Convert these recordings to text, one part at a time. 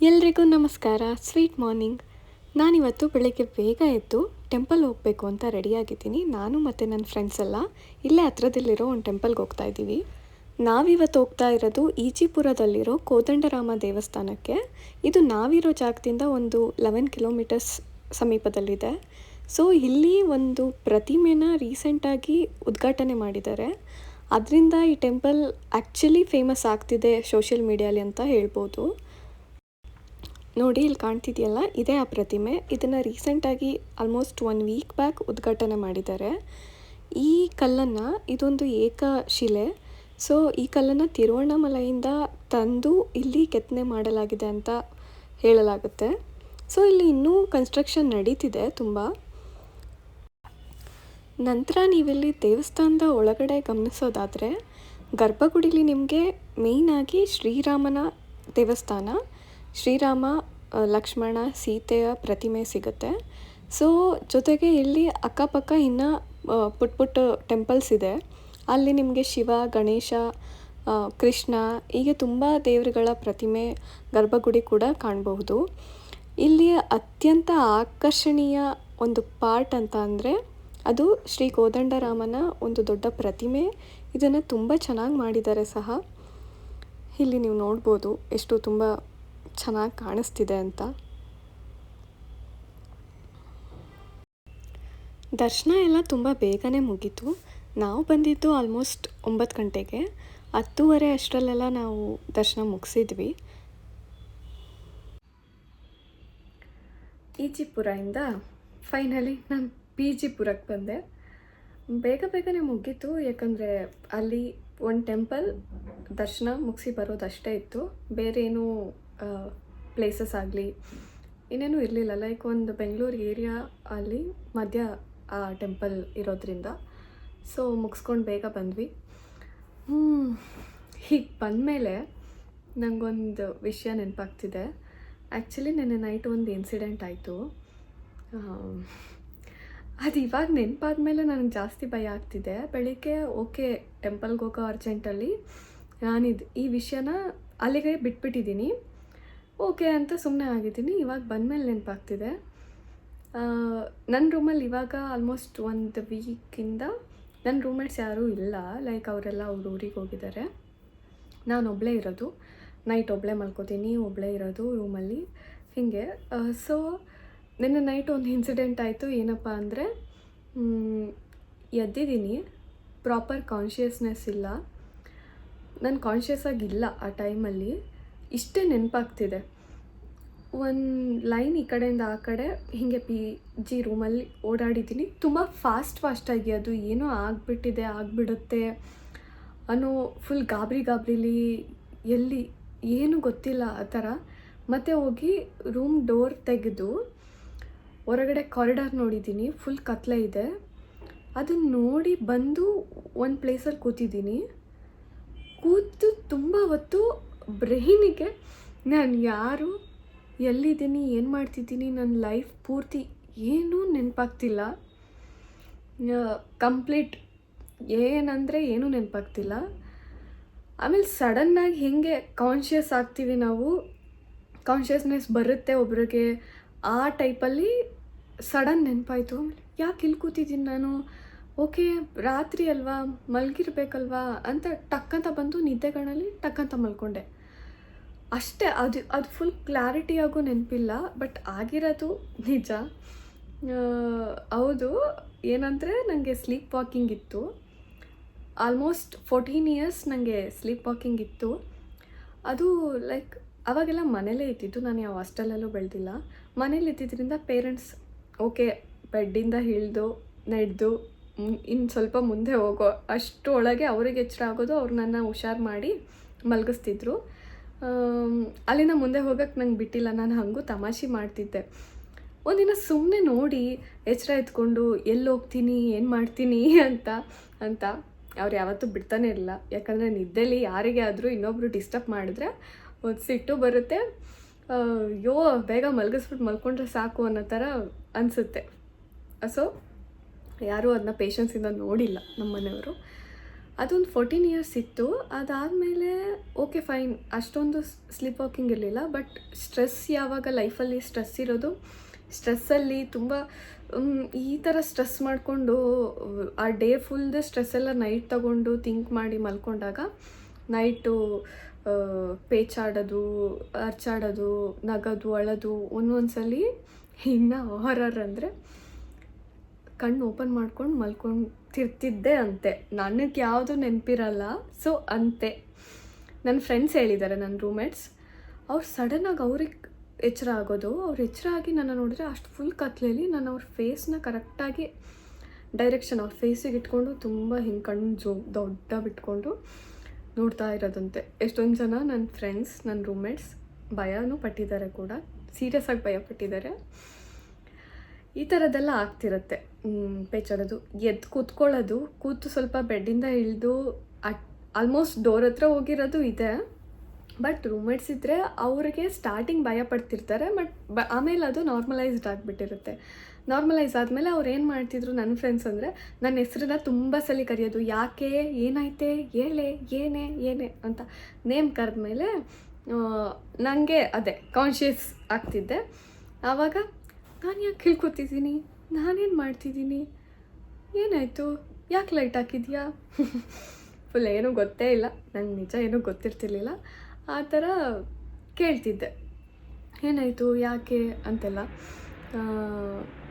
ಎಲ್ರಿಗೂ ನಮಸ್ಕಾರ. Sweet morning ನಾನಿವತ್ತು ಬೆಳಗ್ಗೆ ಬೇಗ ಎದ್ದು ಟೆಂಪಲ್ ಹೋಗಬೇಕು ಅಂತ ರೆಡಿಯಾಗಿದ್ದೀನಿ ನಾನು ಮತ್ತು ನನ್ನ ಫ್ರೆಂಡ್ಸ್ ಎಲ್ಲ ಇಲ್ಲೇ ಹತ್ರದಲ್ಲಿರೋ ಒಂದು ಟೆಂಪಲ್ಗೆ ಹೋಗ್ತಾ ಇದ್ದೀವಿ. ನಾವಿವತ್ತು ಹೋಗ್ತಾ ಇರೋದು ಈಜಿಪುರದಲ್ಲಿರೋ ಕೋದಂಡರಾಮ ದೇವಸ್ಥಾನಕ್ಕೆ. ಇದು ನಾವಿರೋ ಜಾಗದಿಂದ ಒಂದು ಲೆವೆನ್ ಕಿಲೋಮೀಟರ್ಸ್ ಸಮೀಪದಲ್ಲಿದೆ. ಸೊ ಇಲ್ಲಿ ಒಂದು ಪ್ರತಿಮೆನ ರೀಸೆಂಟಾಗಿ ಉದ್ಘಾಟನೆ ಮಾಡಿದ್ದಾರೆ. ಅದರಿಂದ ಈ ಟೆಂಪಲ್ ಆ್ಯಕ್ಚುಲಿ ಫೇಮಸ್ ಆಗ್ತಿದೆ ಸೋಷಿಯಲ್ ಮೀಡಿಯಲ್ಲಿ ಅಂತ ಹೇಳ್ಬೋದು. ನೋಡಿ, ಇಲ್ಲಿ ಕಾಣ್ತಿದೆಯಲ್ಲ, ಇದೇ ಆ ಪ್ರತಿಮೆ. ಇದನ್ನು ರೀಸೆಂಟಾಗಿ ಆಲ್ಮೋಸ್ಟ್ ಒನ್ ವೀಕ್ ಬ್ಯಾಕ್ ಉದ್ಘಾಟನೆ ಮಾಡಿದ್ದಾರೆ. ಈ ಕಲ್ಲನ್ನು, ಇದೊಂದು ಏಕ ಶಿಲೆ. ಸೊ ಈ ಕಲ್ಲನ್ನು ತಿರುವಣ್ಣಾಮಲೆಯಿಂದ ತಂದು ಇಲ್ಲಿ ಕೆತ್ತನೆ ಮಾಡಲಾಗಿದೆ ಅಂತ ಹೇಳಲಾಗುತ್ತೆ. ಸೊ ಇಲ್ಲಿ ಇನ್ನೂ ಕನ್ಸ್ಟ್ರಕ್ಷನ್ ನಡೀತಿದೆ ತುಂಬ. ನಂತರ ನೀವಿಲ್ಲಿ ದೇವಸ್ಥಾನದ ಒಳಗಡೆ ಗಮನಿಸೋದಾದರೆ, ಗರ್ಭಗುಡಿಲಿ ನಿಮಗೆ ಮೇಯ್ನಾಗಿ ಶ್ರೀರಾಮನ ದೇವಸ್ಥಾನ. ಶ್ರೀರಾಮ ಲಕ್ಷ್ಮಣ, ಸೀತೆಯ ಪ್ರತಿಮೆ ಸಿಗುತ್ತೆ. ಸೊ ಜೊತೆಗೆ ಇಲ್ಲಿ ಅಕ್ಕಪಕ್ಕ ಇನ್ನು ಪುಟ್ ಪುಟ್ಟ ಟೆಂಪಲ್ಸ್ ಇದೆ. ಅಲ್ಲಿ ನಿಮಗೆ ಶಿವ, ಗಣೇಶ ಕೃಷ್ಣ ಹೀಗೆ ತುಂಬ ದೇವರುಗಳ ಪ್ರತಿಮೆ, ಗರ್ಭಗುಡಿ ಕೂಡ ಕಾಣಬಹುದು. ಇಲ್ಲಿ ಅತ್ಯಂತ ಆಕರ್ಷಣೀಯ ಒಂದು ಪಾರ್ಟ್ ಅಂತ ಅಂದರೆ, ಅದು ಶ್ರೀ ಕೋದಂಡರಾಮನ ಒಂದು ದೊಡ್ಡ ಪ್ರತಿಮೆ. ಇದನ್ನು ತುಂಬ ಚೆನ್ನಾಗಿ ಮಾಡಿದ್ದಾರೆ ಸಹ. ಇಲ್ಲಿ ನೀವು ನೋಡ್ಬೋದು, ಎಷ್ಟು ತುಂಬ ಚೆನ್ನಾಗಿ ಕಾಣಿಸ್ತಿದೆ ಅಂತ. ದರ್ಶನ ಎಲ್ಲ ತುಂಬ ಬೇಗನೆ ಮುಗೀತು. ನಾವು ಬಂದಿದ್ದು ಆಲ್ಮೋಸ್ಟ್ ಒಂಬತ್ತು ಗಂಟೆಗೆ. ಹತ್ತೂವರೆ ಅಷ್ಟರಲ್ಲೆಲ್ಲ ನಾವು ದರ್ಶನ ಮುಗಿಸಿದ್ವಿ. ಈಜಿಪುರದಿಂದ ಫೈನಲಿ ನಾನು ಪಿ ಜಿಪುರಕ್ಕೆ ಬಂದೆ. ಬೇಗ ಬೇಗನೆ ಮುಗೀತು, ಯಾಕಂದರೆ ಅಲ್ಲಿ ಒಂದು ಟೆಂಪಲ್ ದರ್ಶನ ಮುಗಿಸಿ ಬರೋದಷ್ಟೇ ಇತ್ತು. ಬೇರೆ ಏನೂ ಪ್ಲೇಸಸ್ ಆಗಲಿ, ಇನ್ನೇನು ಇರಲಿಲ್ಲ. ಲೈಕ್ ಒಂದು ಬೆಂಗಳೂರು ಏರಿಯಾ ಅಲ್ಲಿ ಮಧ್ಯ, ಆ ಟೆಂಪಲ್ ಇರೋದ್ರಿಂದ. ಸೊ ಮುಗಿಸ್ಕೊಂಡು ಬೇಗ ಬಂದ್ವಿ. ಹೀಗೆ ಬಂದಮೇಲೆ ನನಗೊಂದು ವಿಷಯ ನೆನಪಾಗ್ತಿದೆ. ಆ್ಯಕ್ಚುಲಿ ನೆನ್ನೆ ನೈಟ್ ಒಂದು ಇನ್ಸಿಡೆಂಟ್ ಆಯಿತು. ಅದು ಇವಾಗ ನೆನಪಾದ ಮೇಲೆ ನನಗೆ ಜಾಸ್ತಿ ಭಯ ಆಗ್ತಿದೆ. ಬೆಳಿಗ್ಗೆ ಓಕೆ ಟೆಂಪಲ್ಗೆ ಹೋಗೋ ಅರ್ಜೆಂಟಲ್ಲಿ ನಾನಿದು ಈ ವಿಷಯನ ಅಲ್ಲಿಗೆ ಬಿಟ್ಬಿಟ್ಟಿದ್ದೀನಿ ಓಕೆ ಅಂತ ಸುಮ್ಮನೆ ಆಗಿದ್ದೀನಿ. ಇವಾಗ ಬಂದಮೇಲೆ ನೆನಪಾಗ್ತಿದೆ. ನನ್ನ ರೂಮಲ್ಲಿ ಇವಾಗ ಆಲ್ಮೋಸ್ಟ್ ಒಂದು ವೀಕಿಂದ ನನ್ನ ರೂಮ್ಮೇಟ್ಸ್ ಯಾರೂ ಇಲ್ಲ. ಲೈಕ್ ಅವರೆಲ್ಲ ಅವ್ರ ಊರಿಗೆ ಹೋಗಿದ್ದಾರೆ ನಾನು ಒಬ್ಬಳೇ ಇರೋದು. ನೈಟ್ ಒಬ್ಬಳೇ ಮಲ್ಕೋತೀನಿ ಒಬ್ಬಳೇ ಇರೋದು ರೂಮಲ್ಲಿ. ಹೀಗೆ. ಸೊ ನಿನ್ನೆ ನೈಟ್ ಒಂದು ಇನ್ಸಿಡೆಂಟ್ ಆಯಿತು. ಏನಪ್ಪ ಅಂದರೆ ಎದ್ದಿದ್ದೀನಿ. ಪ್ರಾಪರ್ ಕಾನ್ಷಿಯಸ್ನೆಸ್ ಇಲ್ಲ. ನಾನು ಕಾನ್ಷಿಯಸ್ ಆಗಿಲ್ಲ ಆ ಟೈಮಲ್ಲಿ ಇಷ್ಟೇ ನೆನಪಾಗ್ತಿದೆ. ಒಂದು ಲೈನ್ ಈ ಕಡೆಯಿಂದ ಆ ಕಡೆ, ಹೀಗೆ ಪಿ ಜಿ ರೂಮಲ್ಲಿ ಓಡಾಡಿದ್ದೀನಿ. ತುಂಬ ಫಾಸ್ಟ್ ಫಾಸ್ಟಾಗಿ ಅದು ಏನೋ ಆಗಿಬಿಟ್ಟಿದೆ, ಆಗಿಬಿಡುತ್ತೆ ಅನ್ನೋ ಫುಲ್ ಗಾಬರಿ ಗಾಬರಿಲಿ ಎಲ್ಲಿ ಏನು ಗೊತ್ತಿಲ್ಲ ಆ ಥರ. ಮತ್ತೆ ಹೋಗಿ ರೂಮ್ ಡೋರ್ ತೆಗೆದು ಹೊರಗಡೆ ಕಾರಿಡಾರ್ ನೋಡಿದ್ದೀನಿ ಫುಲ್ ಕತ್ಲೆ ಇದೆ. ಅದನ್ನು ನೋಡಿ ಬಂದು ಒಂದು ಪ್ಲೇಸಲ್ಲಿ ಕೂತಿದ್ದೀನಿ. ಕೂತು ತುಂಬ ಹೊತ್ತು ಬ್ರೈನಿಗೆ ನಾನು ಯಾರು, ಎಲ್ಲಿದ್ದೀನಿ, ಏನು ಮಾಡ್ತಿದ್ದೀನಿ, ನನ್ನ ಲೈಫ್ ಪೂರ್ತಿ ಏನೂ ನೆನಪಾಗ್ತಿಲ್ಲ. ಕಂಪ್ಲೀಟ್ ಏನಂದರೆ ಏನೂ ನೆನಪಾಗ್ತಿಲ್ಲ. ಆಮೇಲೆ ಸಡನ್ನಾಗಿ ಹೇಗೆ ಕಾನ್ಷಿಯಸ್ ಆಗ್ತೀವಿ ನಾವು, ಕಾನ್ಷಿಯಸ್ನೆಸ್ ಬರುತ್ತೆ ಒಬ್ರಿಗೆ, ಆ ಟೈಪಲ್ಲಿ ಸಡನ್ ನೆನಪಾಯಿತು. ಯಾಕೆ ಇಲ್ಲಿ ಕೂತಿದ್ದೀನಿ ನಾನು? ಓಕೆ, ರಾತ್ರಿ ಅಲ್ವಾ, ಮಲಗಿರ್ಬೇಕಲ್ವಾ ಅಂತ ಟಕ್ಕಂತ ಬಂದು ನಿದ್ದೆಗಳಲ್ಲಿ ಟಕ್ಕಂತ ಮಲ್ಕೊಂಡೆ. ಅಷ್ಟೇ, ಅದು ಅದು ಫುಲ್ ಕ್ಲಾರಿಟಿಯಾಗೂ ನೆನಪಿಲ್ಲ ಬಟ್ ಆಗಿರೋದು ನಿಜ. ಹೌದು, ಏನಂದರೆ ನನಗೆ ಸ್ಲೀಪ್ ವಾಕಿಂಗ್ ಇತ್ತು. ಆಲ್ಮೋಸ್ಟ್ ಫೋರ್ಟೀನ್ ಇಯರ್ಸ್ ನನಗೆ ಸ್ಲೀಪ್ ವಾಕಿಂಗ್ ಇತ್ತು. ಅದು ಲೈಕ್ ಅವಾಗೆಲ್ಲ ಮನೇಲೇ ಇದ್ದಿದ್ದು, ನಾನು ಯಾವ ಹಾಸ್ಟೆಲಲ್ಲೂ ಬೆಳೆದಿಲ್ಲ. ಮನೇಲಿ ಇದ್ದಿದ್ದರಿಂದ ಪೇರೆಂಟ್ಸ್ ಓಕೆ ಬೆಡ್ಡಿಂದ ಹಿಳ್ದು ನಡೆದು ಇನ್ನು ಸ್ವಲ್ಪ ಮುಂದೆ ಹೋಗೋ ಅಷ್ಟು ಒಳಗೆ ಅವ್ರಿಗೆ ಎಚ್ಚರ ಆಗೋದು, ಅವ್ರು ನನ್ನ ಹುಷಾರು ಮಾಡಿ ಮಲಗಿಸ್ತಿದ್ರು. ಅಲ್ಲಿಂದ ಮುಂದೆ ಹೋಗಕ್ಕೆ ನಂಗೆ ಬಿಟ್ಟಿಲ್ಲ. ನಾನು ಹಾಗೂ ತಮಾಷೆ ಮಾಡ್ತಿದ್ದೆ. ಒಂದಿನ ಸುಮ್ಮನೆ ನೋಡಿ ಎಚ್ಚರ ಎತ್ಕೊಂಡು ಎಲ್ಲಿ ಹೋಗ್ತೀನಿ? ಏನು ಮಾಡ್ತೀನಿ? ಅಂತ ಅಂತ. ಅವ್ರು ಯಾವತ್ತೂ ಬಿಡ್ತಾನೆ ಇರಲಿಲ್ಲ ಯಾಕಂದರೆ ನಿದ್ದೆಲಿ ಯಾರಿಗೆ ಆದರೂ ಇನ್ನೊಬ್ರು ಡಿಸ್ಟರ್ಬ್ ಮಾಡಿದ್ರೆ ಒಂದು ಸಿಟ್ಟು ಬರುತ್ತೆ. ಯೋ ಬೇಗ ಮಲಗಿಸ್ಬಿಟ್ಟು ಮಲ್ಕೊಂಡ್ರೆ ಸಾಕು ಅನ್ನೋ ಥರ ಅನಿಸುತ್ತೆ. ಸೊ ಯಾರೂ ಅದನ್ನ ಪೇಷನ್ಸಿಂದ ನೋಡಿಲ್ಲ ನಮ್ಮ ಮನೆಯವರು. ಅದೊಂದು ಫೋರ್ಟೀನ್ ಇಯರ್ಸ್ ಇತ್ತು. ಅದಾದಮೇಲೆ ಓಕೆ ಫೈನ್ ಅಷ್ಟೊಂದು ಸ್ಲಿಪ್ ವಾಕಿಂಗ್ ಇರಲಿಲ್ಲ ಬಟ್ ಸ್ಟ್ರೆಸ್ ಯಾವಾಗ ಲೈಫಲ್ಲಿ ಸ್ಟ್ರೆಸ್ ಇರೋದು? ಸ್ಟ್ರೆಸ್ಸಲ್ಲಿ ತುಂಬ ಈ ಥರ ಸ್ಟ್ರೆಸ್ ಮಾಡಿಕೊಂಡು, ಆ ಡೇ ಫುಲ್ದ ಸ್ಟ್ರೆಸ್ ಎಲ್ಲ ನೈಟ್ ತಗೊಂಡು ಥಿಂಕ್ ಮಾಡಿ ಮಲ್ಕೊಂಡಾಗ ನೈಟು ಪೇಚಾಡೋದು, ಅರ್ಚಾಡೋದು, ನಗೋದು, ಅಳೋದು, ಒಂದೊಂದ್ಸಲಿ, ಇನ್ನು ಹಾರರ್ ಅಂದರೆ ಕಣ್ಣು ಓಪನ್ ಮಾಡ್ಕೊಂಡು ಮಲ್ಕೊಂತಿರ್ತಿದ್ದೆ ಅಂತೆ. ನನಗೆ ಯಾವುದು ನೆನಪಿರಲ್ಲ. ಸೊ ಅಂತೆ. ನನ್ನ ಫ್ರೆಂಡ್ಸ್ ಹೇಳಿದ್ದಾರೆ ನನ್ನ ರೂಮೇಟ್ಸ್ ಅವ್ರು ಸಡನ್ನಾಗಿ ಅವ್ರಿಗೆ ಎಚ್ಚರ ಆಗೋದು. ಅವ್ರು ಎಚ್ಚರ ಆಗಿ ನನ್ನ ನೋಡಿದ್ರೆ ಅಷ್ಟು ಫುಲ್ ಕತ್ಲೇಲಿ ನಾನು ಅವ್ರ ಫೇಸ್ನ ಕರೆಕ್ಟಾಗಿ ಡೈರೆಕ್ಷನ್ ಅವ್ರ ಫೇಸಿಗೆ ಇಟ್ಕೊಂಡು ತುಂಬ ಹಿಂಗೆ ಕಣ್ಣು ಜೋ ದೊಡ್ಡ ಬಿಟ್ಕೊಂಡು ನೋಡ್ತಾ ಇರೋದಂತೆ. ಎಷ್ಟೊಂದು ಜನ ನನ್ನ ಫ್ರೆಂಡ್ಸ್ ನನ್ನ ರೂಮ್ಮೇಟ್ಸ್ ಭಯನೂ ಪಟ್ಟಿದ್ದಾರೆ ಕೂಡ. ಸೀರಿಯಸ್ ಆಗಿ ಭಯ ಪಟ್ಟಿದ್ದಾರೆ. ಈ ಥರದ್ದೆಲ್ಲ ಆಗ್ತಿರುತ್ತೆ. ಪೇಚಾಡೋದು. ಎದ್ದು ಕೂತ್ಕೊಳ್ಳೋದು, ಕೂತು ಸ್ವಲ್ಪ ಬೆಡ್ಡಿಂದ ಇಳಿದು ಅಟ್ ಆಲ್ಮೋಸ್ಟ್ ಡೋರ್ ಹತ್ರ ಹೋಗಿರೋದು ಇದೆ. ಬಟ್ ರೂಮೇಟ್ಸ್ ಇದ್ದರೆ ಅವ್ರಿಗೆ ಸ್ಟಾರ್ಟಿಂಗ್ ಭಯ ಪಡ್ತಿರ್ತಾರೆ ಬಟ್ ಬ, ಆಮೇಲೆ ಅದು ನಾರ್ಮಲೈಸ್ಡ್ ಆಗಿಬಿಟ್ಟಿರುತ್ತೆ. ನಾರ್ಮಲೈಸ್ ಆದಮೇಲೆ ಅವ್ರು ಏನು ಮಾಡ್ತಿದ್ರು ನನ್ನ ಫ್ರೆಂಡ್ಸ್ ಅಂದರೆ ನನ್ನ ಹೆಸ್ರನ್ನ ತುಂಬ ಸಲ ಕರೆಯೋದು. ಯಾಕೆ? ಏನಾಯ್ತೆ? ಹೇಳೆ? ಏನೇ? ಏನೇ? ಅಂತ. ನೇಮ್ ಕರೆದ ಮೇಲೆ ನನಗೆ ಅದೇ ಕಾನ್ಷಿಯಸ್ ಆಗ್ತಿದ್ದೆ. ಆವಾಗ ನಾನು ಯಾಕೆ ಹೇಳ್ಕೊತಿದ್ದೀನಿ ನಾನೇನು ಮಾಡ್ತಿದ್ದೀನಿ? ಏನಾಯಿತು? ಯಾಕೆ ಲೈಟ್ ಹಾಕಿದ್ಯಾ? ಫುಲ್ ಏನೂ ಗೊತ್ತೇ ಇಲ್ಲ. ನಂಗೆ ನಿಜ ಏನೂ ಗೊತ್ತಿರ್ತಿರ್ಲಿಲ್ಲ. ಆ ಥರ ಕೇಳ್ತಿದ್ದೆ. ಏನಾಯಿತು? ಯಾಕೆ ಅಂತೆಲ್ಲ.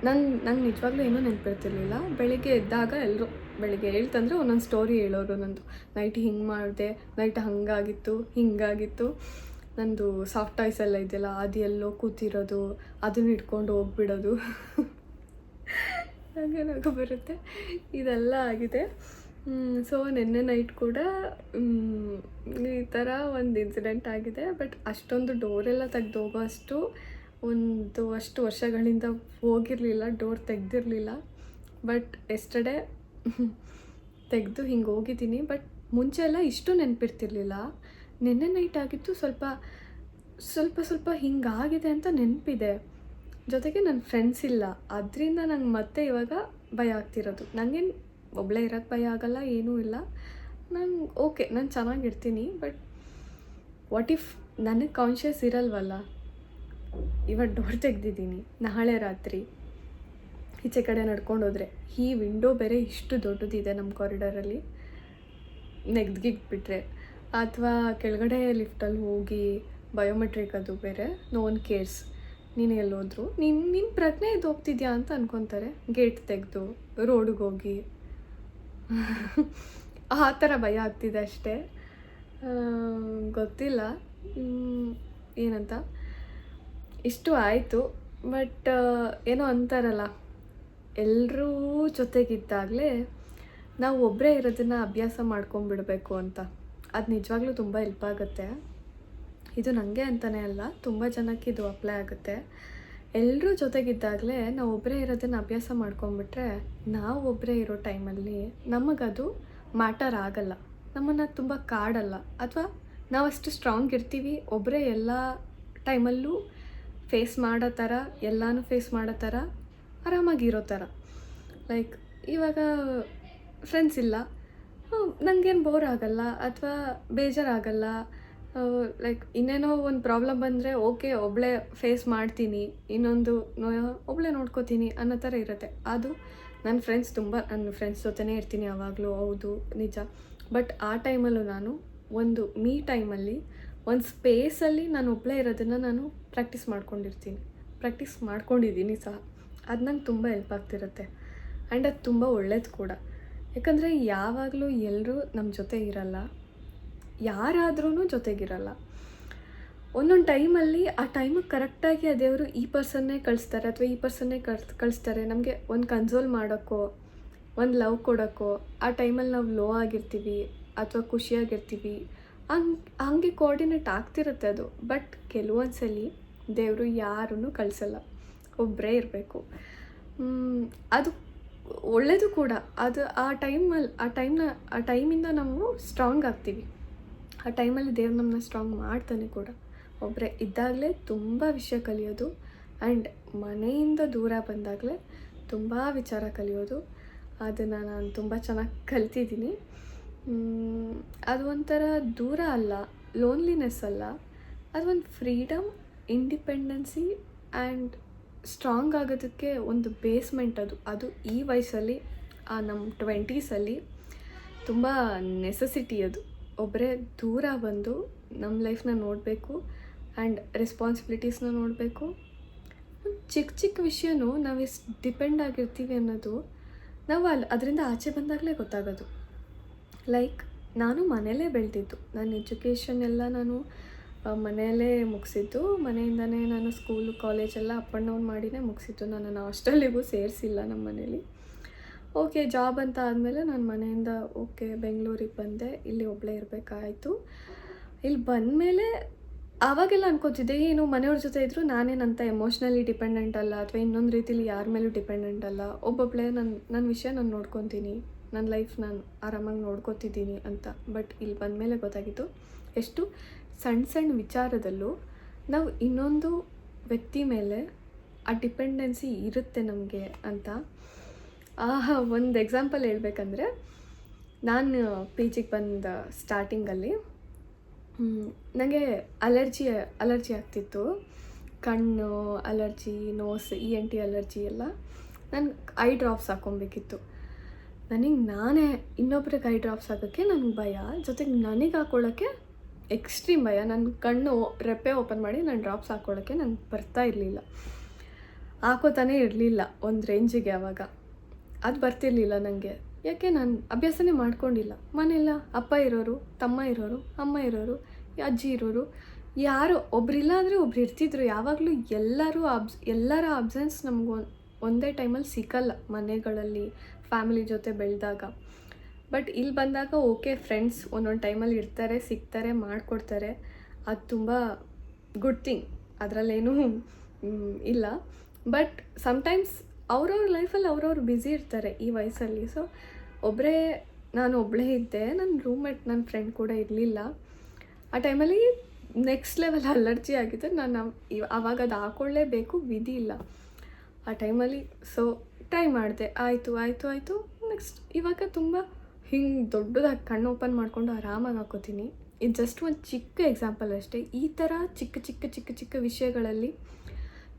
ನಂಗೆ ನಂಗೆ ನಿಜವಾಗ್ಲೂ ಏನೂ ನೆನಪಿರ್ತಿರ್ಲಿಲ್ಲ. ಬೆಳಿಗ್ಗೆ ಎದ್ದಾಗ ಎಲ್ಲರೂ ಬೆಳಿಗ್ಗೆ ಹೇಳ್ತಂದ್ರೆ ಒಂದೊಂದು ಸ್ಟೋರಿ ಹೇಳೋರು ನಂದು. ನೈಟ್ ಹಿಂಗೆ ಮಾಡಿದೆ? ನೈಟ್ ಹಾಗಾಗಿತ್ತು? ಹಿಂಗಾಗಿತ್ತು? ನಂದು ಸಾಫ್ಟ್ ಟಾಯ್ಸ್ ಎಲ್ಲ ಇದೆಯಲ್ಲ ಅದು ಎಲ್ಲೋ ಕೂತಿರೋದು, ಅದನ್ನ ಇಟ್ಕೊಂಡು ಹೋಗ್ಬಿಡೋದು. ನಗು ಬರುತ್ತೆ. ಇದೆಲ್ಲ ಆಗಿದೆ. ಸೊ ನಿನ್ನೆ ನೈಟ್ ಕೂಡ ಈ ಥರ ಒಂದು ಇನ್ಸಿಡೆಂಟ್ ಆಗಿದೆ. ಬಟ್ ಅಷ್ಟೊಂದು ಡೋರೆಲ್ಲ ತೆಗ್ದು ಹೋಗೋ ಅಷ್ಟು ಒಂದು ಅಷ್ಟು ವರ್ಷಗಳಿಂದ ಹೋಗಿರಲಿಲ್ಲ ಡೋರ್ ತೆಗ್ದಿರಲಿಲ್ಲ. ಬಟ್ ಎಸ್ಟರ್ಡೇ ತೆಗೆದು ಹಿಂಗೆ ಹೋಗಿದ್ದೀನಿ. ಬಟ್ ಮುಂಚೆ ಎಲ್ಲ ಇಷ್ಟು ನೆನಪಿರ್ತಿರ್ಲಿಲ್ಲ. ನಿನ್ನೆ ನೈಟ್ ಆಗಿತ್ತು ಸ್ವಲ್ಪ ಸ್ವಲ್ಪ ಸ್ವಲ್ಪ ಹಿಂಗಾಗಿದೆ ಅಂತ ನೆನಪಿದೆ. ಜೊತೆಗೆ ನನ್ನ ಫ್ರೆಂಡ್ಸ್ ಇಲ್ಲ. ಅದರಿಂದ ನಂಗೆ ಮತ್ತೆ ಇವಾಗ ಭಯ ಆಗ್ತಿರೋದು. ನನಗೇನು ಒಬ್ಬಳೇ ಇರೋಕ್ಕೆ ಭಯ ಆಗಲ್ಲ, ಏನೂ ಇಲ್ಲ. ನಂಗೆ ಓಕೆ ನಾನು ಚೆನ್ನಾಗಿರ್ತೀನಿ ಬಟ್ ವಾಟ್ ಇಫ್ ನನಗೆ ಕಾನ್ಷಿಯಸ್ ಇರಲ್ವಲ್ಲ? ಇವತ್ತು ಡೋರ್ ತೆಗ್ದಿದ್ದೀನಿ. ನಾಳೆ ರಾತ್ರಿ ಈಚೆ ಕಡೆ ನಡ್ಕೊಂಡು ಹೋದರೆ ಈ ವಿಂಡೋ ಬೇರೆ ಇಷ್ಟು ದೊಡ್ಡದಿದೆ ನಮ್ಮ ಕಾರಿಡಾರಲ್ಲಿ ನೆಗ್ದಿಗಿಟ್ಬಿಟ್ರೆ. ಅಥವಾ ಕೆಳಗಡೆ ಲಿಫ್ಟಲ್ಲಿ ಹೋಗಿ ಬಯೋಮೆಟ್ರಿಕ್ ಅದು ಬೇರೆ ನೋ ಒನ್ ಕೇರ್ಸ್ ನೀನು ಎಲ್ಲೋದ್ರು, ನೀನು ನಿನ್ನ ಪ್ರಜ್ಞೆ ಇದು ಹೋಗ್ತಿದ್ಯಾ ಅಂತ ಅನ್ಕೊತಾರೆ. ಗೇಟ್ ತೆಗೆದು ರೋಡಿಗೆ ಹೋಗಿ. ಆ ಥರ ಭಯ ಆಗ್ತಿದೆ ಅಷ್ಟೇ. ಗೊತ್ತಿಲ್ಲ. ಏನಂತ? ಇಷ್ಟು ಆಯಿತು. ಬಟ್ ಏನೋ ಅಂತಾರಲ್ಲ. ಎಲ್ಲರೂ ಜೊತೆಗಿದ್ದಾಗಲೇ ನಾವು ಒಬ್ಬರೇ ಇರೋದನ್ನು ಅಭ್ಯಾಸ ಮಾಡ್ಕೊಂಬಿಡಬೇಕು ಅಂತ. ಅದು ನಿಜವಾಗ್ಲೂ ತುಂಬ ಹೆಲ್ಪ್ ಆಗುತ್ತೆ. ಇದು ನನಗೆ ಅಂತಲೇ ಅಲ್ಲ, ತುಂಬ ಜನಕ್ಕೆ ಇದು ಅಪ್ಲೈ ಆಗುತ್ತೆ. ಎಲ್ಲರೂ ಜೊತೆಗಿದ್ದಾಗಲೇ ನಾವು ಒಬ್ಬರೇ ಇರೋದನ್ನು ಅಭ್ಯಾಸ ಮಾಡ್ಕೊಂಬಿಟ್ರೆ ನಾವು ಒಬ್ಬರೇ ಇರೋ ಟೈಮಲ್ಲಿ ನಮಗದು ಮ್ಯಾಟರ್ ಆಗಲ್ಲ. ನಮ್ಮನ್ನು ತುಂಬ ಕಾಡಲ್ಲ. ಅಥವಾ ನಾವಷ್ಟು ಸ್ಟ್ರಾಂಗ್ ಇರ್ತೀವಿ ಒಬ್ಬರೇ ಎಲ್ಲ ಟೈಮಲ್ಲೂ ಫೇಸ್ ಮಾಡೋ ಥರ, ಎಲ್ಲನೂ ಫೇಸ್ ಮಾಡೋ ಥರ, ಆರಾಮಾಗಿರೋ ಥರ. ಲೈಕ್ ಇವಾಗ ಫ್ರೆಂಡ್ಸ್ ಇಲ್ಲ. ನನಗೇನು ಬೋರ್ ಆಗಲ್ಲ ಅಥವಾ ಬೇಜಾರಾಗಲ್ಲ. ಲೈಕ್ ಇನ್ನೇನೋ ಒಂದು ಪ್ರಾಬ್ಲಮ್ ಬಂದರೆ ಓಕೆ ಒಬ್ಬಳೇ ಫೇಸ್ ಮಾಡ್ತೀನಿ, ಇನ್ನೊಂದು ಒಬ್ಬಳೇ ನೋಡ್ಕೋತೀನಿ ಅನ್ನೋ ಥರ ಇರುತ್ತೆ. ಅದು ನನ್ನ ಫ್ರೆಂಡ್ಸ್ ತುಂಬ ನನ್ನ ಫ್ರೆಂಡ್ಸ್ ಜೊತೆನೇ ಇರ್ತೀನಿ ಯಾವಾಗಲೂ, ಹೌದು, ನಿಜ. ಬಟ್ ಆ ಟೈಮಲ್ಲೂ ನಾನು ಒಂದು ಮೀ ಟೈಮಲ್ಲಿ ಒಂದು ಸ್ಪೇಸಲ್ಲಿ ನಾನು ಒಬ್ಬಳೇ ಇರೋದನ್ನು ನಾನು ಪ್ರಾಕ್ಟೀಸ್ ಮಾಡ್ಕೊಂಡಿರ್ತೀನಿ. ಪ್ರಾಕ್ಟೀಸ್ ಮಾಡ್ಕೊಂಡಿದ್ದೀನಿ ಸಹ. ಅದು ನಂಗೆ ತುಂಬ ಹೆಲ್ಪ್ ಆಗ್ತಿರುತ್ತೆ. ಆ್ಯಂಡ್ ಅದು ತುಂಬ ಒಳ್ಳೇದು ಕೂಡ. ಯಾಕಂದರೆ ಯಾವಾಗಲೂ ಎಲ್ಲರೂ ನಮ್ಮ ಜೊತೆ ಇರಲ್ಲ. ಯಾರಾದ್ರೂ ಜೊತೆಗಿರಲ್ಲ. ಒಂದೊಂದು ಟೈಮಲ್ಲಿ ಆ ಟೈಮಿಗೆ ಕರೆಕ್ಟಾಗಿ ಆ ದೇವರು ಈ ಪರ್ಸನ್ನೇ ಕಳಿಸ್ತಾರೆ ಅಥವಾ ಈ ಪರ್ಸನ್ನೇ ಕಳ್ಸ್, ಕಳಿಸ್ತಾರೆ. ನಮಗೆ ಒಂದು ಕನ್ಸೋಲ್ ಮಾಡೋಕ್ಕೋ ಒಂದು ಲವ್ ಕೊಡೋಕ್ಕೋ ಆ ಟೈಮಲ್ಲಿ ನಾವು ಲೋ ಆಗಿರ್ತೀವಿ ಅಥವಾ ಖುಷಿಯಾಗಿರ್ತೀವಿ, ಹಂಗೆ ಹಂಗೆ ಕೋಆರ್ಡಿನೇಟ್ ಆಗ್ತಿರುತ್ತೆ ಅದು. ಬಟ್ ಕೆಲವೊಂದು ಸಲ ದೇವರು ಯಾರನ್ನು ಕಳಿಸಲ್ಲ. ಒಬ್ಬರೇ ಇರಬೇಕು. ಅದು ಒಳ್ಳೆಯದು ಕೂಡ. ಅದು ಆ ಟೈಮಲ್ಲಿ ಆ ಟೈಮ್ನ, ಆ ಟೈಮಿಂದ ನಾವು ಸ್ಟ್ರಾಂಗ್ ಆಗ್ತೀವಿ. ಆ ಟೈಮಲ್ಲಿ ದೇವ್ರು ನಮ್ಮನ್ನ ಸ್ಟ್ರಾಂಗ್ ಮಾಡ್ತಾನೆ ಕೂಡ. ಒಬ್ಬರೇ ಇದ್ದಾಗಲೇ ತುಂಬ ವಿಷಯ ಕಲಿಯೋದು ಆ್ಯಂಡ್ ಮನೆಯಿಂದ ದೂರ ಬಂದಾಗಲೇ ತುಂಬ ವಿಚಾರ ಕಲಿಯೋದು. ಅದನ್ನು ನಾನು ತುಂಬ ಚೆನ್ನಾಗಿ ಕಲ್ತಿದ್ದೀನಿ. ಅದು ಒಂಥರ ದೂರ ಅಲ್ಲ ಲೋನ್ಲಿನೆಸ್ ಅಲ್ಲ. ಅದೊಂದು ಫ್ರೀಡಮ್ ಇಂಡಿಪೆಂಡೆನ್ಸಿ ಆ್ಯಂಡ್ ಸ್ಟ್ರಾಂಗ್ ಆಗೋದಕ್ಕೆ ಒಂದು ಬೇಸ್ಮೆಂಟ್ ಅದು. ಅದು ಈ ವಯಸ್ಸಲ್ಲಿ ನಮ್ಮ ಟ್ವೆಂಟೀಸಲ್ಲಿ ತುಂಬ ನೆಸಸಿಟಿ ಅದು. ಒಬ್ಬರೇ ದೂರ ಬಂದು ನಮ್ಮ ಲೈಫ್ನ ನೋಡಬೇಕು ಆ್ಯಂಡ್ ರೆಸ್ಪಾನ್ಸಿಬಿಲಿಟೀಸ್ನ ನೋಡಬೇಕು. ಚಿಕ್ಕ ಚಿಕ್ಕ ವಿಷಯನೂ ನಾವು ಎಷ್ಟು ಡಿಪೆಂಡ್ ಆಗಿರ್ತೀವಿ ಅನ್ನೋದು ನಾವು ಅಲ್ಲಿ ಅದರಿಂದ ಆಚೆ ಬಂದಾಗಲೇ ಗೊತ್ತಾಗೋದು. ಲೈಕ್ ನಾನು ಮನೇಲೇ ಬೆಳೆದಿದ್ದು. ನನ್ನ ಎಜುಕೇಷನ್ ಎಲ್ಲ ನಾನು ಮನೆಯಲ್ಲೇ ಮುಗಿಸಿದ್ದು. ಮನೆಯಿಂದನೇ ನಾನು ಸ್ಕೂಲು ಕಾಲೇಜೆಲ್ಲ ಅಪ್ ಆ್ಯಂಡ್ ಡೌನ್ ಮಾಡಿನೇ ಮುಗಿಸಿದ್ದು. ನನ್ನನ್ನು ಹಾಸ್ಟೆಲಿಗೂ ಸೇರಿಸಿಲ್ಲ ನಮ್ಮ ಮನೇಲಿ. ಓಕೆ ಜಾಬ್ ಅಂತ ಆದಮೇಲೆ ನಾನು ಮನೆಯಿಂದ ಓಕೆ ಬೆಂಗಳೂರಿಗೆ ಬಂದೆ. ಇಲ್ಲಿ ಒಬ್ಬಳೇ ಇರಬೇಕಾಯ್ತು. ಇಲ್ಲಿ ಬಂದಮೇಲೆ ಆವಾಗೆಲ್ಲ ಅನ್ಕೋತಿದ್ದೆ ಏನು ಮನೆಯವ್ರ ಜೊತೆ ಇದ್ದರೂ ನಾನೇನಂತ ಎಮೋಷ್ನಲಿ ಡಿಪೆಂಡೆಂಟ್ ಅಲ್ಲ ಅಥವಾ ಇನ್ನೊಂದು ರೀತಿಲಿ ಯಾರ ಮೇಲೂ ಡಿಪೆಂಡೆಂಟ್ ಅಲ್ಲ. ಒಬ್ಬೊಬ್ಬಳೆ ನನ್ನ ನನ್ನ ವಿಷಯ ನಾನು ನೋಡ್ಕೊತೀನಿ. ನನ್ನ ಲೈಫ್ ನಾನು ಆರಾಮಾಗಿ ನೋಡ್ಕೋತಿದ್ದೀನಿ ಅಂತ. ಬಟ್ ಇಲ್ಲಿ ಬಂದಮೇಲೆ ಗೊತ್ತಾಗಿತ್ತು. ಎಷ್ಟು? ಸಣ್ಣ ಸಣ್ಣ ವಿಚಾರದಲ್ಲೂ ನಾವು ಇನ್ನೊಂದು ವ್ಯಕ್ತಿ ಮೇಲೆ ಆ ಡಿಪೆಂಡೆನ್ಸಿ ಇರುತ್ತೆ ನಮಗೆ ಅಂತ. ಆಹಾ, ಒಂದು ಎಕ್ಸಾಂಪಲ್ ಹೇಳ್ಬೇಕಂದ್ರೆ, ನಾನು ಪಿ ಜಿಗೆ ಬಂದ ಸ್ಟಾರ್ಟಿಂಗಲ್ಲಿ ನನಗೆ ಅಲರ್ಜಿ ಅಲರ್ಜಿ ಆಗ್ತಿತ್ತು. ಕಣ್ಣು, allergy, nose, E N T allergy ಎಲ್ಲ ನಾನು ಐ ಡ್ರಾಪ್ಸ್ ಹಾಕ್ಕೊಬೇಕಿತ್ತು ನನಗೆ ನಾನೇ ಇನ್ನೊಬ್ರಿಗೆ ಐ ಡ್ರಾಪ್ಸ್ ಹಾಕೋಕ್ಕೆ ನನಗೆ ಭಯ. ಜೊತೆಗೆ ನನಗೆ ಹಾಕ್ಕೊಳ್ಳೋಕ್ಕೆ ಎಕ್ಸ್ಟ್ರೀಮ್ ಭಯ. ನನ್ನ ಕಣ್ಣು ರೆಪ್ಪೆ ಓಪನ್ ಮಾಡಿ ನಾನು ಡ್ರಾಪ್ಸ್ ಹಾಕ್ಕೊಳ್ಳೋಕ್ಕೆ ನಾನು ಬರ್ತಾ ಇರಲಿಲ್ಲ. ಹಾಕೋತಾನೇ ಇರಲಿಲ್ಲ ಒಂದು ರೇಂಜಿಗೆ ಆವಾಗ ಅದು ಬರ್ತಿರ್ಲಿಲ್ಲ ನನಗೆ ಯಾಕೆ ನಾನು ಅಭ್ಯಾಸನೇ ಮಾಡ್ಕೊಂಡಿಲ್ಲ. ಮನೆಯಲ್ಲ ಅಪ್ಪ ಇರೋರು, ತಮ್ಮ ಇರೋರು, ಅಮ್ಮ ಇರೋರು, ಅಜ್ಜಿ ಇರೋರು, ಯಾರು ಒಬ್ರಿಲ್ಲ ಅಂದರೆ ಒಬ್ರು ಇರ್ತಿದ್ರು. ಯಾವಾಗಲೂ ಎಲ್ಲರೂ ಅಬ್ಸ್ ಎಲ್ಲರ ಅಬ್ಸೆನ್ಸ್ ನಮ್ಗೆ ಒಂದೇ ಟೈಮಲ್ಲಿ ಸಿಕ್ಕಲ್ಲ ಮನೆಗಳಲ್ಲಿ ಫ್ಯಾಮಿಲಿ ಜೊತೆ ಬೆಳೆದಾಗ. ಬಟ್ ಇಲ್ಲಿ ಬಂದಾಗ ಓಕೆ ಫ್ರೆಂಡ್ಸ್ ಒಂದೊಂದು ಟೈಮಲ್ಲಿ ಇರ್ತಾರೆ, ಸಿಗ್ತಾರೆ, ಮಾಡಿಕೊಡ್ತಾರೆ. ಅದು ತುಂಬ ಗುಡ್ ಥಿಂಗ್ ಅದರಲ್ಲೇನೂ ಇಲ್ಲ. ಬಟ್ ಸಮಟೈಮ್ಸ್ ಅವ್ರವ್ರ ಲೈಫಲ್ಲಿ ಅವ್ರವ್ರು ಬ್ಯುಸಿ ಇರ್ತಾರೆ ಈ ವಯಸ್ಸಲ್ಲಿ. ಸೊ ಒಬ್ಬರೇ ನಾನು ಒಬ್ಬಳೇ ಇದ್ದೆ ನನ್ನ ರೂಮ್ಮೇಟ್ ನನ್ನ ಫ್ರೆಂಡ್ ಕೂಡ ಇರಲಿಲ್ಲ. ಆ ಟೈಮಲ್ಲಿ ನೆಕ್ಸ್ಟ್ ಲೆವೆಲ್ ಅಲರ್ಜಿ ಆಗಿದೆ ನಾನು ಅವಾಗ ಅದು ಹಾಕೊಳ್ಳೇಬೇಕು ವಿಧಿ ಇಲ್ಲ. ಆ ಟೈಮಲ್ಲಿ ಸೊ ಟ್ರೈ ಮಾಡಿದೆ. ಆಯಿತು ಆಯಿತು ಆಯಿತು ನೆಕ್ಸ್ಟ್ ಇವಾಗ ತುಂಬ ಹಿಂಗೆ ದೊಡ್ಡದಾಗಿ ಕಣ್ಣು ಓಪನ್ ಮಾಡಿಕೊಂಡು ಆರಾಮಾಗಿ ಹಾಕೋತೀನಿ. ಇದು ಜಸ್ಟ್ ಒಂದು ಚಿಕ್ಕ ಎಕ್ಸಾಂಪಲ್ ಅಷ್ಟೇ. ಈ ಥರ ಚಿಕ್ಕ ಚಿಕ್ಕ ಚಿಕ್ಕ ಚಿಕ್ಕ ವಿಷಯಗಳಲ್ಲಿ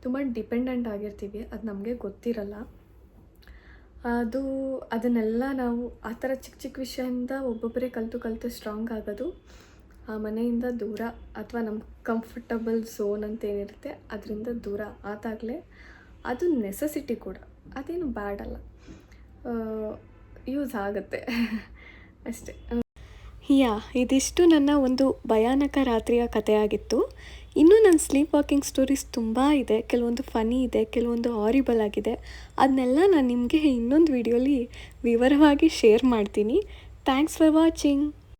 ತುಂಬ ಡಿಪೆಂಡೆಂಟ್ ಆಗಿರ್ತೀವಿ. ಅದು ನಮಗೆ ಗೊತ್ತಿರಲ್ಲ. ಅದು, ಅದನ್ನೆಲ್ಲ ನಾವು ಆ ಥರ ಚಿಕ್ಕ ಚಿಕ್ಕ ವಿಷಯದಿಂದ ಒಬ್ಬೊಬ್ಬರೇ ಕಲಿತು ಕಲಿತು ಸ್ಟ್ರಾಂಗ್ ಆಗೋದು, ಆ ಮನೆಯಿಂದ ದೂರ ಅಥವಾ ನಮ್ಮ ಕಂಫರ್ಟಬಲ್ ಝೋನ್ ಅಂತ ಏನಿರುತ್ತೆ, ಅದರಿಂದ ದೂರ ಆದಾಗಲೇ ಅದು ನೆಸೆಸಿಟಿ ಕೂಡ. ಅದೇನು ಬ್ಯಾಡ್ ಅಲ್ಲ ಯೂಸ್ ಆಗುತ್ತೆ ಅಷ್ಟೇ ಯಾ ಇದಿಷ್ಟು ನನ್ನ ಒಂದು ಭಯಾನಕ ರಾತ್ರಿಯ ಕಥೆಯಾಗಿತ್ತು. ಇನ್ನೂ ನನ್ನ ಸ್ಲೀಪ್ ವಾಕಿಂಗ್ ಸ್ಟೋರೀಸ್ ತುಂಬ ಇದೆ, ಕೆಲವೊಂದು ಫನಿ ಇದೆ, ಕೆಲವೊಂದು ಹಾರಿಬಲ್ ಆಗಿದೆ. ಅದನ್ನೆಲ್ಲ ನಾನು ನಿಮಗೆ ಇನ್ನೊಂದು ವಿಡಿಯೋಲಿ ವಿವರವಾಗಿ ಶೇರ್ ಮಾಡ್ತೀನಿ. Thanks for watching